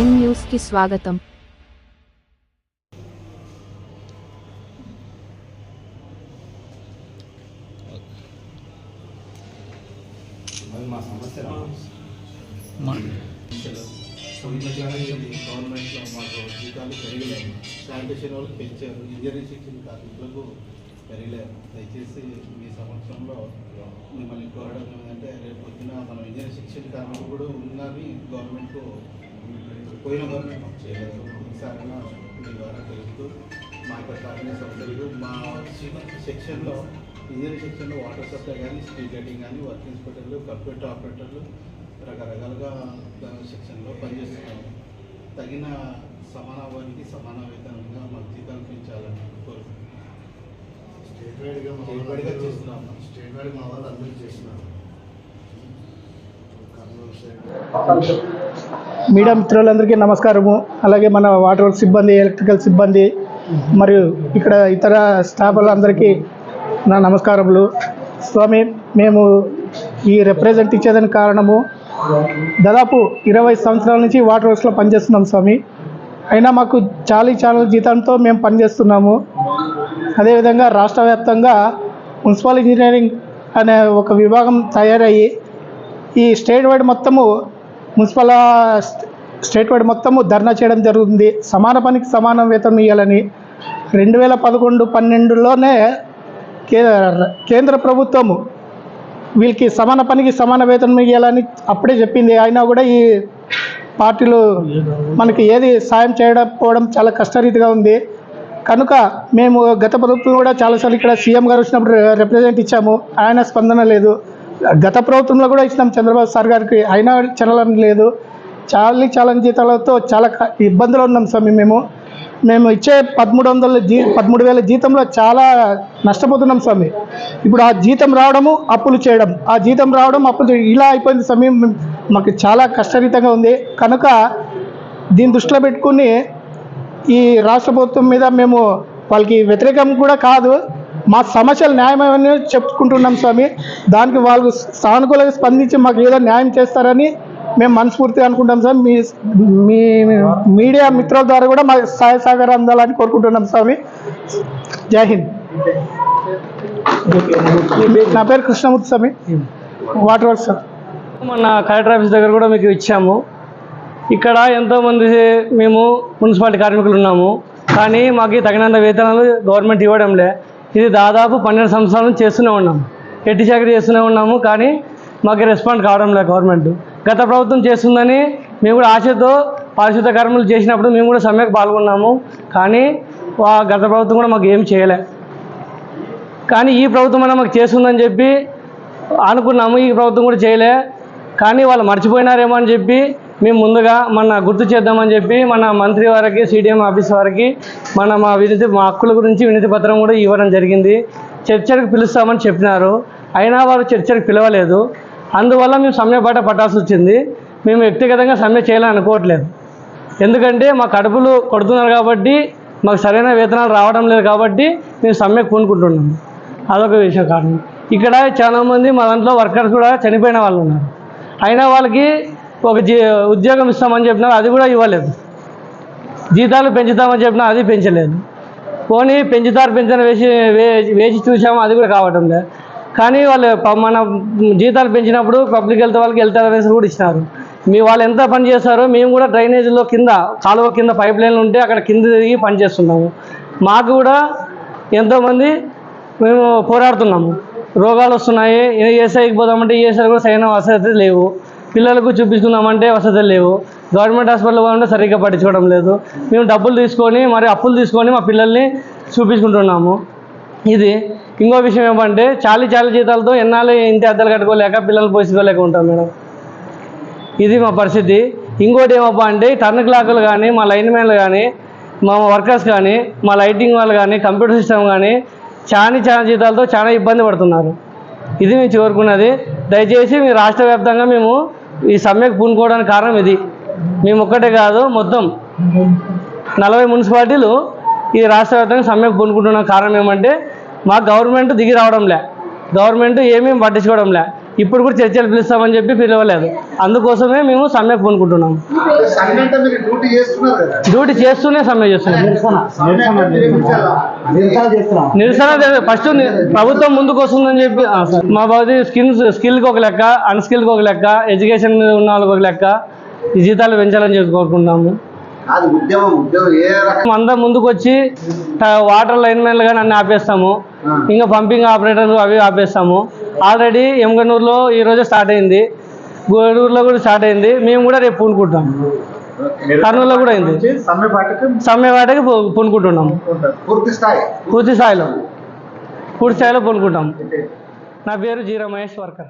Prime న్యూస్కి స్వాగతం అది మా సమస్య గవర్నమెంట్లో మాకు జీతాలు పెరగలేవు శానిటేషన్ వాళ్ళకి పెంచారు ఇంజనీరింగ్ శిక్షణ కార్మికులకు పెరగలేరు దయచేసి మీ సమక్షంలో మిమ్మల్ని కోరడం ఏంటంటే రేపు పొద్దున మనం ఇంజనీరింగ్ శిక్షణ కార్మికులు కూడా ఉన్నది గవర్నమెంట్కు పోయిన మాకు చేయలేదు. ఈసారి మీ ద్వారా తెలుస్తూ మా యొక్క కార్మిక సంస్థలు మా సెక్షన్లో ఇంజనీరింగ్ సెక్షన్లో వాటర్ సప్లై కానీ స్ట్రీట్ లైటింగ్ కానీ వర్క్ ఇన్స్పెక్టర్లు కంప్యూటర్ ఆపరేటర్లు రకరకాలుగా దాని సెక్షన్లో పనిచేస్తున్నాము. తగిన సమానవానికి సమాన వేతనంగా మాకు జీతాలు పెంచాలని కోరుకుంటున్నాం. స్టేట్ వైడ్గా స్టేట్ వైడ్గా చేస్తున్నాం. స్టేట్ వైడ్ మా వాళ్ళు అందరూ చేస్తున్నారు. కర్నూలు మీడియా మిత్రులందరికీ నమస్కారము. అలాగే మన వాటర్ వర్క్ సిబ్బంది ఎలక్ట్రికల్ సిబ్బంది మరియు ఇక్కడ ఇతర స్టాఫ్లందరికీ నా నమస్కారములు. స్వామి మేము ఈ రిప్రజెంట్ ఇచ్చేదానికి కారణము దాదాపు ఇరవై సంవత్సరాల నుంచి వాటర్ వర్క్స్లో పనిచేస్తున్నాం స్వామి. అయినా మాకు చాలీ చాలా జీతంతో మేము పనిచేస్తున్నాము. అదేవిధంగా రాష్ట్ర వ్యాప్తంగా మున్సిపల్ ఇంజనీరింగ్ అనే ఒక విభాగం తయారయ్యి ఈ స్టేట్ వైడ్ మొత్తము మున్సిపల్ స్టేట్ వైడ్ మొత్తము ధర్నా చేయడం జరుగుతుంది. సమాన పనికి సమాన వేతనం ఇవ్వాలని రెండు వేల పదకొండు పన్నెండులోనే కే కేంద్ర ప్రభుత్వము వీళ్ళకి సమాన పనికి సమాన వేతనం ఇవ్వాలని అప్పుడే చెప్పింది. అయినా కూడా ఈ పార్టీలు మనకి ఏది సాయం చేయకపోవడం చాలా కష్టరీతిగా ఉంది. కనుక మేము గత ప్రభుత్వం కూడా చాలాసార్లు ఇక్కడ సీఎం గారు వచ్చినప్పుడు రిప్రజెంట్ ఇచ్చాము. ఆయన స్పందన లేదు. గత ప్రభుత్వంలో కూడా ఇచ్చినాం చంద్రబాబు సార్ గారికి. అయినా చలనం లేదు. చాలా చాలని జీతాలతో చాలా ఇబ్బందులు ఉన్నాం స్వామి మేము. మేము ఇచ్చే పదమూడు వందల జీ పదమూడు వేల జీతంలో చాలా నష్టపోతున్నాం స్వామి ఇప్పుడు ఆ జీతం రావడము అప్పులు చేయడం. ఆ జీతం రావడం అప్పులు చేయడం ఇలా అయిపోయింది స్వామి మాకు చాలా కష్టరీతంగా ఉంది. కనుక దీన్ని దృష్టిలో పెట్టుకుని ఈ రాష్ట్ర ప్రభుత్వం మీద మేము వాళ్ళకి వ్యతిరేకం కూడా కాదు. మా సమస్యలు న్యాయమని చెప్పుకుంటున్నాం స్వామి. దానికి వాళ్ళు సానుకూలంగా స్పందించి మాకు ఏదో న్యాయం చేస్తారని మేము మనస్ఫూర్తిగా అనుకుంటాం సార్. మీ మీ మీడియా మిత్రుల ద్వారా కూడా మా సహాయ సహకారం అందాలని కోరుకుంటున్నాం స్వామి. జై హింద్. నా పేరు Krishnamurthy Swamy. Water work sir. మొన్న కలెక్టర్ ఆఫీస్ దగ్గర కూడా మీకు ఇచ్చాము. ఇక్కడ ఎంతోమంది మేము మున్సిపాలిటీ కార్మికులు ఉన్నాము. కానీ మాకు తగినంత వేతనాలు గవర్నమెంట్ ఇవ్వడంలే. ఇది దాదాపు పన్నెండు సంవత్సరాల నుంచి చేస్తూనే ఉన్నాము ఎట్టి చాకరీ చేస్తూనే ఉన్నాము కానీ మాకు రెస్పాండ్ కావడం లేదు గవర్నమెంట్. గత ప్రభుత్వం చేస్తుందని మేము కూడా ఆశతో పారిశుద్ధ కర్మలు చేసినప్పుడు మేము కూడా సమ్మెకు పాల్గొన్నాము కానీ గత ప్రభుత్వం కూడా మాకు ఏం చేయలే. కానీ ఈ ప్రభుత్వం అయినా మాకు చేస్తుందని చెప్పి అనుకున్నాము ఈ ప్రభుత్వం కూడా చేయలే కానీ వాళ్ళు మర్చిపోయినారేమో అని చెప్పి మేము ముందుగా మన గుర్తు చేద్దామని చెప్పి మన మంత్రి వారికి సీడీఎం ఆఫీస్ వారికి మన మా వినతి మా హక్కుల గురించి వినతి పత్రం కూడా ఇవ్వడం జరిగింది. చర్చలకు పిలుస్తామని చెప్పినారు. అయినా వారు చర్చలకు పిలవలేదు. అందువల్ల మేము సమ్మెపాట పట్టాల్సి వచ్చింది. మేము వ్యక్తిగతంగా సమ్మె చేయాలని అనుకోవట్లేదు. ఎందుకంటే మా కడుపులు కొడుతున్నారు కాబట్టి మాకు సరైన వేతనాలు రావడం లేదు కాబట్టి మేము సమ్మె పూనుకుంటున్నాము అదొక విషయం కారణం. ఇక్కడ చాలామంది మా దాంట్లో వర్కర్స్ కూడా చనిపోయిన వాళ్ళు ఉన్నారు. అయినా వాళ్ళకి ఒక ఉద్యోగం ఇస్తామని చెప్పినారు అది కూడా ఇవ్వలేదు జీతాలు పెంచుతామని చెప్పినా అది పెంచలేదు పోనీ పెంచుతారు పెంచిన వేసి వే- వేసి చూసాము అది కూడా కావటం లేదు కానీ వాళ్ళు మన జీతాలు పెంచినప్పుడు పబ్లిక్ హెల్త్ వాళ్ళకి హెల్త్ అవేర్నెస్ కూడా ఇచ్చినారు మీ వాళ్ళు ఎంత పని చేస్తారో మేము కూడా డ్రైనేజీలో కింద కాలువ కింద పైప్ లైన్లు ఉంటే అక్కడ కింద తిరిగి పని చేస్తున్నాము మాకు కూడా ఎంతోమంది మేము పోరాడుతున్నాము రోగాలు వస్తున్నాయి ఏఎస్ఐకి పోదామంటే ఏఎస్ఐ కూడా సరైన వసతి లేవు పిల్లలకు చూపిస్తున్నామంటే వసతులు లేవు. గవర్నమెంట్ హాస్పిటల్ పోవాలంటే సరిగ్గా పట్టించుకోవడం లేదు. మేము డబ్బులు తీసుకొని మరి అప్పులు తీసుకొని మా పిల్లల్ని చూపించుకుంటున్నాము. ఇది ఇంకో విషయం ఏమంటే చాలీ చాలీ జీతాలతో ఎన్నాళ్ళు ఇంటి అద్దెలు కట్టుకోలేక పిల్లలు పోసుకోలేక ఉంటాం మేడం. ఇది మా పరిస్థితి. ఇంకోటి ఏమప్పా అంటే టర్న్ క్లాకులు కానీ మా లైన్ మ్యాన్లు కానీ మా వర్కర్స్ కానీ మా లైటింగ్ వాళ్ళు కానీ కంప్యూటర్ సిస్టమ్ కానీ చాలా చాలా జీతాలతో చాలా ఇబ్బంది పడుతున్నారు. ఇది మేము కోరుకున్నది దయచేసి మీ రాష్ట్ర వ్యాప్తంగా మేము ఈ సమ్మెకు పూనుకోవడానికి కారణం ఇది. మేము ఒక్కటే కాదు మొత్తం నలభై మున్సిపాలిటీలు ఈ రాష్ట్ర వ్యాప్తంగా సమ్మెకు పూనుకుంటున్న కారణం ఏమంటే మా గవర్నమెంట్ దిగి రావడంలే. గవర్నమెంట్ ఏమీ పట్టించుకోవడంలే. ఇప్పుడు కూడా చర్చలు పిలుస్తామని చెప్పి పిలవలేదు. అందుకోసమే మేము సమ్మె పూనుకుంటున్నాం. డ్యూటీ చేస్తున్నారు కదా. డ్యూటీ చేస్తూనే సమ్మె చేస్తున్నాం? నిరసన. ఫస్ట్ ప్రభుత్వం ముందుకు వస్తుందని చెప్పి. మా బాధ స్కిల్ స్కిల్కి ఒక లెక్క అన్స్కిల్కి ఒక లెక్క ఎడ్యుకేషన్ మీద ఉన్న వాళ్ళకి ఒక లెక్క ఈ జీతాలు పెంచాలని చెప్పి కోరుకుంటున్నాము. అది ఉద్యమం ఉద్యమం ఏ రకం అందరం ముందుకు వచ్చి వాటర్ లైన్ మెన్లు కానీ అన్ని ఆపేస్తాము. ఇంకా పంపింగ్ ఆపరేటర్లు అవి ఆపేస్తాము. ఆల్రెడీ ఎమ్గనూరులో ఈ రోజు స్టార్ట్ అయింది. గూడూరులో కూడా స్టార్ట్ అయింది. మేము కూడా రేపు పూనుకుంటాం కర్నూలులో కూడా అయింది. సమ్మె పాటకు సమ్మె వాటికి పూ- పూనుకుంటున్నాం. పూర్తి స్థాయి. పూర్తి స్థాయిలో. పూర్తి స్థాయిలో పూనుకుంటాం. నా పేరు జీ రమేష్ వర్కర్.